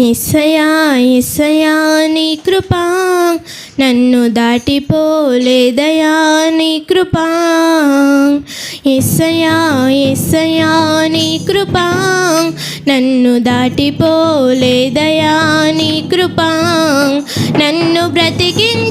ఇసయా ఇసయా నీ కృపా నన్ను దాటిపోలేదయా నీ కృపా. ఇసయా ఇసయా నీ కృపా నన్ను దాటిపోలేదయా నీ కృపా. నన్ను బ్రతికించ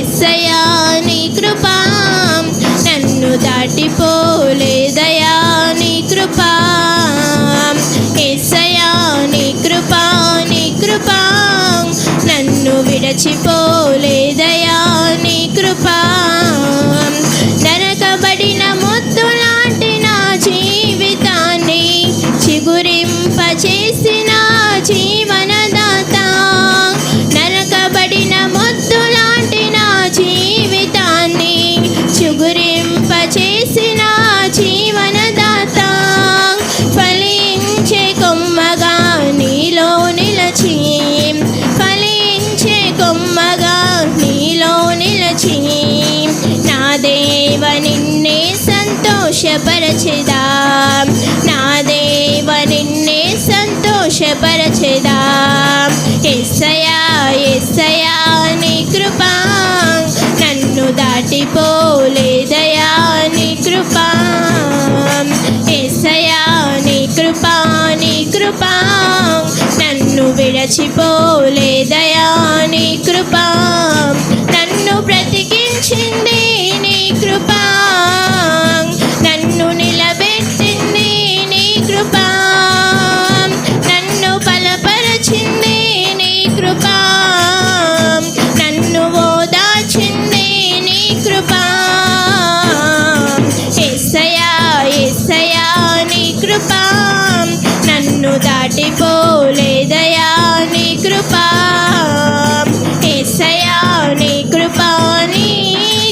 ఎస్సయా నీ కృపా. నన్ను దాటిపోలేదయా నీ కృపా. నా దేవ నిన్నే సంతోషపరచెదా నా దేవ నిన్నే సంతోషపరచెదా ఎస్సయా ఎస్సయా నీ కృపా నన్ను దాటిపోలేదయా నీ కృపా ఎస్సయా నీ కృపా నీ కృపా నన్ను విడచిపోలేదయా నీ కృపా కృపా. నన్ను దాటిపోలేదయా నీ కృపా. ఎస్సయా నీ కృపా నీ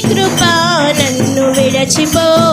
కృపా. నన్ను విడచిపో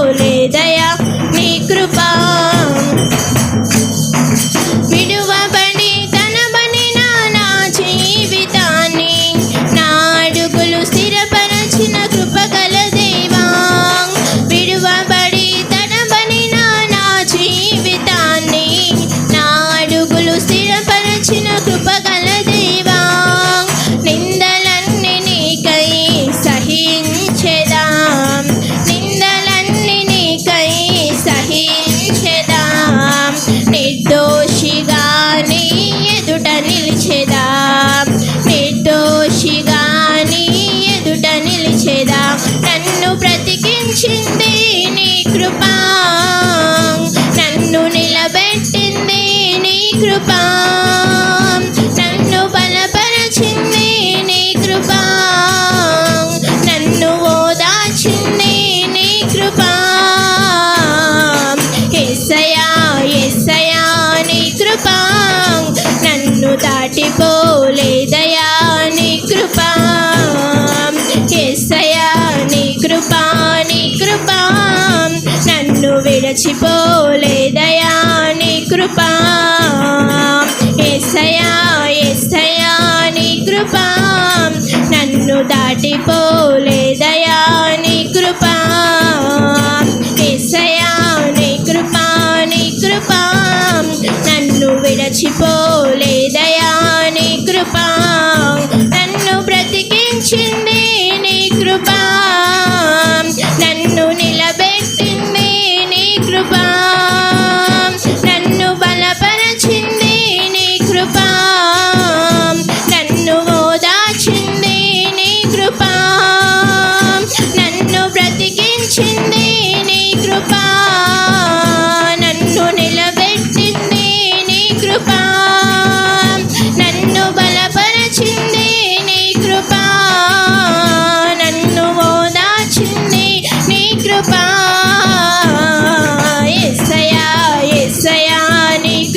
బ్రతికించింది నీ కృప. నన్ను నిలబెట్టింది నీ కృప. నన్ను బలపరచింది నీ కృప. నన్ను ఓదాచింది నీ కృప. ఎస్సయా ఎస్సయా నీ కృప. నన్ను దాటిపోలేదయా నీ కృప. ఎస్సయా నన్ను విడచిపోలేదయా నీ కృపా. ఎస్సయా ఎస్సయా నీ కృపా. నన్ను దాటిపో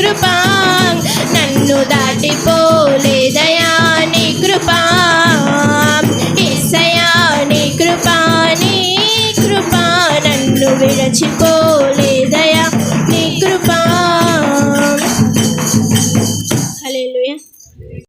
కృపా. నన్ను దాటిపోలేదయా నీ కృపా. ఎస్సయా నీ కృపా నీ కృపా. నన్ను విడచిపో